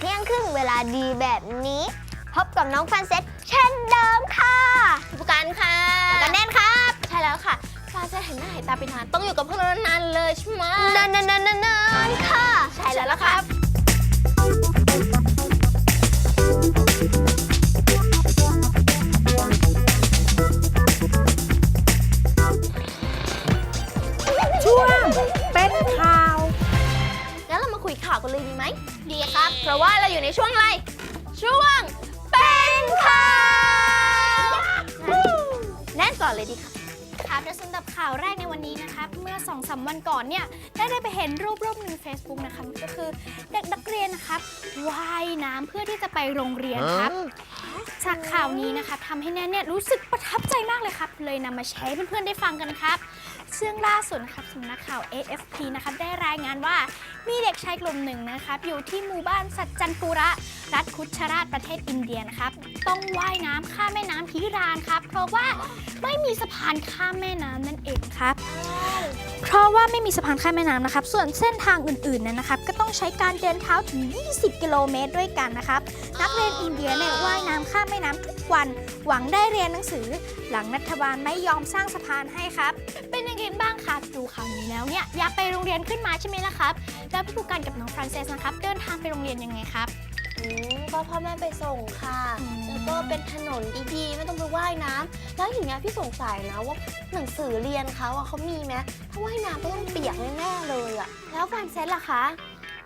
เที่ยงถึงเที่ยงครึ่งเวลาดีแบบนี้ พบกับน้องฟันเซ็ตเช่นเดิมค่ะผู้การค่ะกันแน่นครับ ใช่แล้วค่ะฟ้าจะเห็นหน้าเห็นตาไปนานต้องอยู่กับพวกเรานานๆเลยใช่ไหมนานนานนานานค่ะใช่แล้วล่ะ ลยดีไหมดีครับ เพราะว่าเราอยู่ในช่วงอะไร ช่วงเป็นข่าวแน่นก่อนเลยดีค่ะครับและสำหรับข่าวแรกในวันนี้นะครับ เมื่อ2อสวันก่อนเนี่ยได้ได้ไปเห็นรูปรูปหนึ่งใน Facebook นะครับก็คือเด็กนักเรียนนะครับว่ายน้ำเพื่อที่จะไปโรงเรียนครับ จากข่าวนี้นะครับทำให้แนนเนี่ยรู้สึกประทับใจมากเลยครับ เลยนำมาแชร์ให้เพื่อนๆได้ฟังกันครับ ซึ่งล่าสุดนะครับสำนักข่าว AFP นะครับได้รายงานว่ามีเด็กชายกลุ่มหนึ่งนะครับอยู่ที่หมู่บ้านสัจจันปุระ รัฐคุชราชประเทศอินเดียนะครับ ต้องว่ายน้ำข้ามแม่น้ำพิรานครับ เพราะว่าไม่มีสะพานข้ามแม่น้ำนั่นเองครับ ราะว่าไม่มีสะพานข้ามแม่น้ำนะครับ ส่วนเส้นทางอื่นๆเนยนนะครับ ก็ต้องใช้การเดินเท้าถึง 20 กิโลเมตรด้วยกันนะครับ นักเรียนอินเดียเนี่ยว่ายน้ำข้ามแม่น้ำทุกวัน หวังได้เรียนหนังสือ หลังรัฐบาลไม่ยอมสร้างสะพานให้ครับ เป็นยังไงบ้างครับดูข่าวนี้แล้วเนี่ยอยากไปโรงเรียนขึ้นมาใช่ไหมล่ะครับ แล้วพี่ผู้การกับน้องฟรานเซสนะครับเดินทางไปโรงเรียนยังไงครับ ก็พ่อแม่ไปส่งค่ะ แล้วก็เป็นถนนดีๆ ไม่ต้องไปว่ายน้ำแล้วอย่างเงี้ยพี่สงสัยนะว่าหนังสือเรียนเขาอะเขามีไหมถ้าว่ายน้ำก็ต้องเปียกแน่ๆเลยอะแล้วฟันเซ็ตล่ะคะ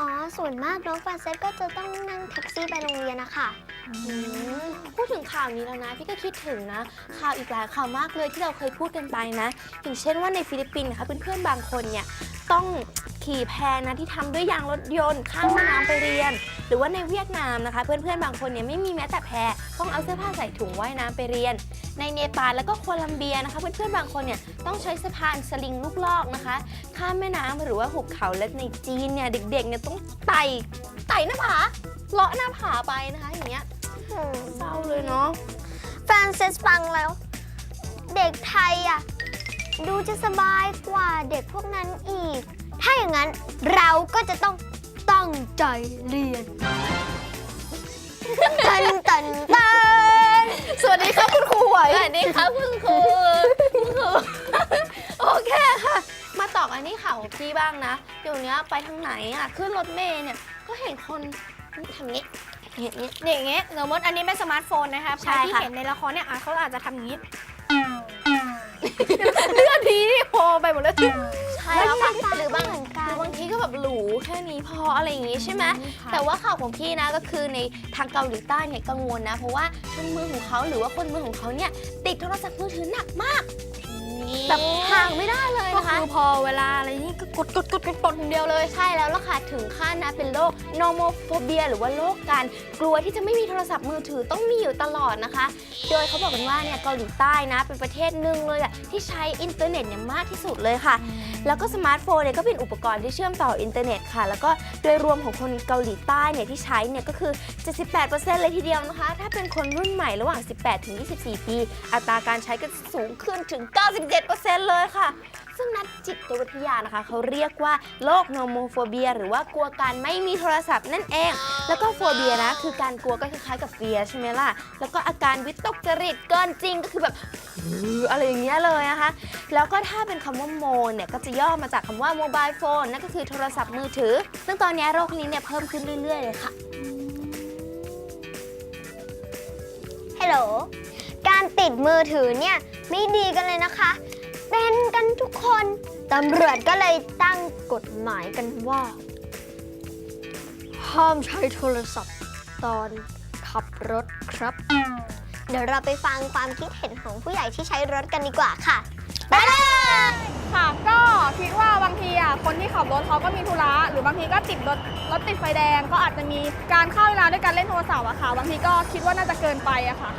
อ๋อ ส่วนมากน้องฟันเซ็ตก็จะต้องนั่งแท็กซี่ไปโรงเรียนนะคะอืมพูดถึงข่าวนี้แล้วนะพี่ก็คิดถึงนะ ข่าวอีกหลายข่าวมากเลยที่เราเคยพูดกันไปนะ อย่างเช่นว่าในฟิลิปปินส์นะคะเพื่อนๆบางคนเนี่ยต้อง ขี่แพนะที่ทำด้วยยางรถยนต์ข้ามแม่น้ำไปเรียน หรือว่าในเวียดนามนะคะ เพื่อนๆบางคนเนี่ยไม่มีแม้แต่แพต้องเอาเสื้อผ้าใส่ถุงว่ายน้ำไปเรียน ในเนปาลแล้วก็โคลัมเบียนะคะ เพื่อนๆบางคนเนี่ยต้องใช้สะพานสลิงลูกลอกนะคะ ข้ามแม่น้ำหรือว่าหุบเขาและในจีนเนี่ยเด็กๆเนี่ยต้องไต่ไต่หน้าผาเลาะหน้าผาไปนะคะอย่างเงี้ยเศร้าเลยเนาะแฟนเซสฟังแล้ว เด็กไทยอะดูจะสบายกว่าเด็กพวกนั้นอีก ถ้าอย่างนั้นเราก็จะต้องตั้งใจเรียนตันตันตันสวัสดีครับคุณครูหวยสวัสดีครับคุณครูคุณครูโอเคค่ะ มาตอบอันนี้ข่าวของพี่บ้างนะเดี๋ยวนี้ไปทางไหนอะขึ้นรถเมล์เนี่ยก็เห็นคนทำนี้อย่างนี้นี่อย่างเงี้ยสมมติอันนี้เป็นสมาร์ทโฟนนะครับใช่ที่ค่ะเห็นในละครเนี่ยอะเขาอาจจะทำอย่างนี้เลือดทีนี่โพไปหมดแล้วใช่แล้วค่ะหรือบางเหมือนกัน หรือบางทีก็แบบหรูแค่นี้พออะไรอย่างงี้ใช่ไหมค่ะแต่ว่าข่าวของพี่นะก็คือในทางเกาหลีใต้เนี่ยกังวลนะ เพราะว่าคนเมืองของเขาหรือว่าคนเมืองของเขาเนี่ยติดโทรศัพท์มือถือหนักมากแบบห่างไม่ได้เลยก็นะ คะคือพอเวลาอะไรนี่ก็กดกดกดกดกดอย่างเดียวเลย ใช่แล้วล่ะค่ะถึงขั้นนะเป็นโรค normophobia หรือว่าโรคการกลัวที่จะไม่มีโทรศัพท์มือถือต้องมีอยู่ตลอดนะคะ โดยเขาบอกกันว่าเนี่ยเกาหลีใต้นะเป็นประเทศหนึ่งเลยอะที่ใช้อินเทอร์เน็ตเนี่ยมากที่สุดเลยค่ะ แล้วก็สมาร์ทโฟนเนี่ยก็เป็นอุปกรณ์ที่เชื่อมต่ออินเทอร์เน็ตค่ะ แล้วก็โดยรวมของคนเกาหลีใต้เนี่ยที่ใช้เนี่ยก็คือ 78%เลยทีเดียวนะคะ ถ้าเป็นคนรุ่นใหม่ระหว่าง 18 ถึง 24 ปี อัตราการใช้ก็สูงขึ้นถึง 97%เลยค่ะ นักจิตวิทยานะคะ เขาเรียกว่าโรคโนโมโฟเบีย หรือว่ากลัวการไม่มีโทรศัพท์นั่นเอง แล้วก็โฟเบียนะ คือการกลัวก็คล้ายๆกับเฟียใช่ไหมล่ะ แล้วก็อาการวิตกจริตเกินจริงก็คือแบบอะไรอย่างเงี้ยเลยนะคะ แล้วก็ถ้าเป็นคำว่าโมเนี่ยก็จะย่อมาจากคำว่าโมบายโฟนนั่นก็คือโทรศัพท์มือถือ ซึ่งตอนนี้โรคนี้เนี่ยเพิ่มขึ้นเรื่อยๆเลยค่ะฮัลโหลการติดมือถือเนี่ยไม่ดีกันเลยนะคะ เป็นกันทุกคน ตำรวจก็เลยตั้งกฎหมายกันว่า ห้ามใช้โทรศัพท์ตอนขับรถครับ เดี๋ยวเราไปฟังความคิดเห็นของผู้ใหญ่ที่ใช้รถกันดีกว่าค่ะ ไปเลย ค่ะก็คิดว่าบางทีอะคนที่ขับรถเขาก็มีธุระหรือบางทีก็ติดรถรถติดไฟแดง ก็อาจจะมีการเข้าเวลาด้วยการเล่นโทรศัพท์อะค่ะ บางทีก็คิดว่าน่าจะเกินไปอะค่ะ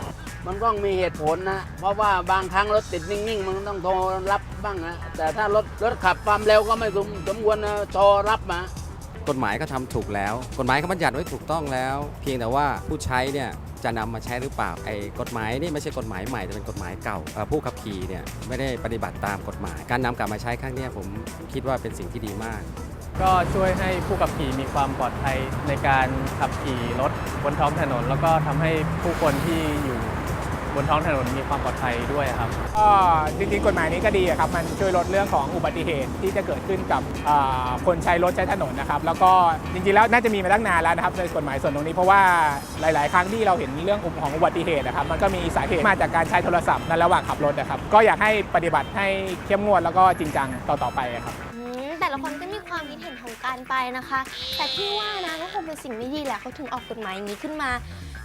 มันต้องมีเหตุผลนะ เพราะว่าบางครั้งรถติดนิ่งๆ มันต้องโทรรับบ้างนะ แต่ถ้ารถรถขับความเร็วก็ไม่สมสมควรนะโทรรับมากฎหมายก็ทำถูกแล้ว กฎหมายเขาบัญญัติไว้ถูกต้องแล้ว เพียงแต่ว่าผู้ใช้เนี่ยจะนำมาใช้หรือเปล่าไอ้กฎหมายนี่ไม่ใช่กฎหมายใหม่แต่เป็นกฎหมายเก่าเอ่อผู้ขับขี่เนี่ยไม่ได้ปฏิบัติตามกฎหมาย การนำกลับมาใช้ครั้งเนี้ยผมคิดว่าเป็นสิ่งที่ดีมาก ก็ช่วยให้ผู้ขับขี่มีความปลอดภัยในการขับขี่รถบนท้องถนน แล้วก็ทำให้ผู้คนที่อยู่ บนท้องถนนมีความปลอดภัยด้วยครับก็จริงๆกฎหมายนี้ก็ดีอะครับ มันช่วยลดเรื่องของอุบัติเหตุที่จะเกิดขึ้นกับอ่าคนใช้รถใช้ถนนนะครับ แล้วก็จริงๆแล้วน่าจะมีมาตั้งนานแล้วนะครับในกฎหมายส่วนตรงนี้เพราะว่าหลาย ๆ ครั้งที่เราเห็นเรื่องของอุบัติเหตุนะครับ มันก็มีสาเหตุมาจากการใช้โทรศัพท์ในระหว่างขับรถนะครับ ก็อยากให้ปฏิบัติให้เข้มงวดแล้วก็จริงจังต่อๆไปอะครับอืมแต่ละคนก็มี ความคิดเห็นของการไปนะคะ แต่พี่ว่านะก็คงเป็นสิ่งไม่ดีแหละเขาถึงออกกฎหมายอย่างนี้ขึ้นมา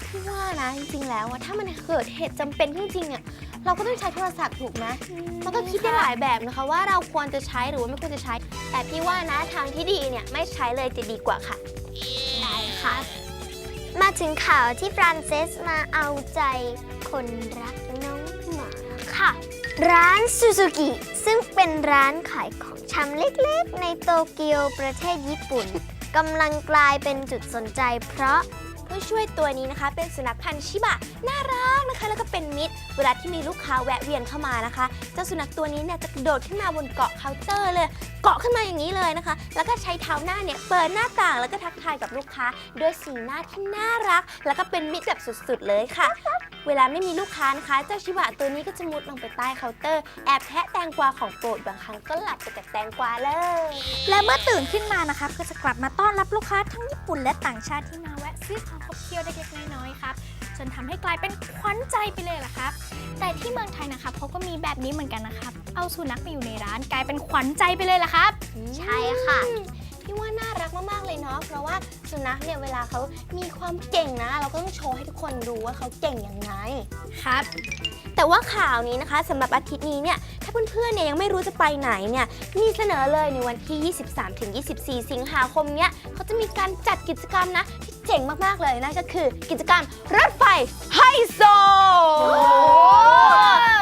พี่ว่านะจริงๆแล้วอะถ้ามันเกิดเหตุจำเป็นจริงๆอะเราก็ต้องใช้โทรศัพท์ถูกไหมมันก็คิดได้หลายแบบนะคะ ว่าเราควรจะใช้หรือว่าไม่ควรจะใช้ แต่พี่ว่านะทางที่ดีเนี่ยไม่ใช้เลยจะดีกว่าค่ะ ได้ค่ะมาถึงข่าวที่ฟรานเซสมาเอาใจคนรักน้องหมาค่ะ ร้านซูซูกิซึ่งเป็นร้านขายของชำเล็กๆ ในโตเกียวประเทศญี่ปุ่นกำลังกลายเป็นจุดสนใจ เพราะผู้ช่วยตัวนี้นะคะ เป็นสุนัขพันธุ์ชิบะน่ารักนะคะ แล้วก็เป็นมิตร เวลาที่มีลูกค้าแวะเวียนเข้ามานะคะเจ้าสุนัขตัวนี้เนี่ยจะกระโดดขึ้นมาบนเกาะเคาน์เตอร์เลย เกาะขึ้นมาอย่างนี้เลยนะคะ แล้วก็ใช้เท้าหน้าเนี่ยเปิดหน้าต่างแล้วก็ทักทายกับลูกค้าด้วยสีหน้าที่น่ารัก แล้วก็เป็นมิตรแบบสุดๆเลยค่ะ เวลาไม่มีลูกค้านะคะเจ้าชิบะตัวนี้ก็จะมุดลงไปใต้เคาน์เตอร์แอบแทะแตงกวาของโปรดบางครั้งก็หลับไปกับแตงกวาเลย และเมื่อตื่นขึ้นมานะคะก็จะกลับมาต้อนรับลูกค้าทั้งญี่ปุ่นและต่างชาติที่มาแวะซื้อของคบเคี้ยวเล็กๆน้อยๆครับจนทำให้กลายเป็นขวัญใจไปเลยล่ะครับ แต่ที่เมืองไทยนะคะเขาก็มีแบบนี้เหมือนกันนะครับ เอาสุนัขไปอยู่ในร้านกลายเป็นขวัญใจไปเลยล่ะครับ ใช่ค่ะ พี่ว่าน่ารักมากๆเลยเนาะเพราะว่าสุนัขเนี่ยเวลาเขามีความเก่งนะ เราก็ต้องโชว์ให้ทุกคนดูว่าเขาเก่งยังไง ครับ แต่ว่าข่าวนี้นะคะสำหรับอาทิตย์นี้เนี่ยถ้าเพื่อนๆเนี่ยยังไม่รู้จะไปไหนเนี่ยมีเสนอเลยในวันที่ 23-24 สิงหาคมเนี้ยเขาจะมีการจัดกิจกรรมนะที่เจ๋งมากๆเลยนั่นก็คือกิจกรรมรถไฟไฮโซ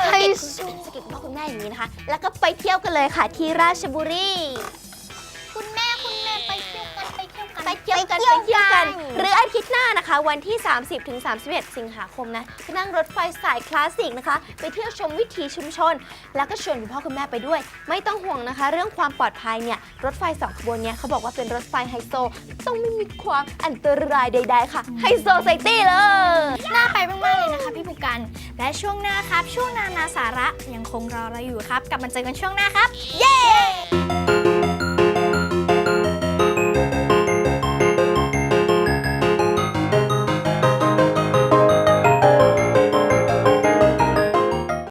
ไฮโซสกิดพ่อคุณแม่อย่างนี้นะคะ แล้วก็ไปเที่ยวกันเลยค่ะที่ราชบุรี เที่ยวกันไปเที่ยวกันไปไปเที่เที่ยยววกักันนหรืออาทิตย์หน้านะคะ วันที่ 30ถึง31 สิงหาคมนะจะนั่งรถไฟสายคลาสสิกนะคะ ไปเที่ยวชมวิถีชุมชน แล้วก็ชวนคุณพ่อคุณแม่ไปด้วย ไม่ต้องห่วงนะคะ เรื่องความปลอดภัยเนี่ยรถไฟสองขบวนเนี่ยเขาบอกว่าเป็นรถไฟไฮโซ ต้องไม่มีความอันตรายใด ๆ ค่ะไฮโซไซตี้เลยน่าไปมากๆเลยนะคะพี่บุกัน และช่วงหน้าครับ ช่วงนานาสาระยังคงรอเราอยู่ครับ กลับมาเจอกันช่วงหน้าครับ เย้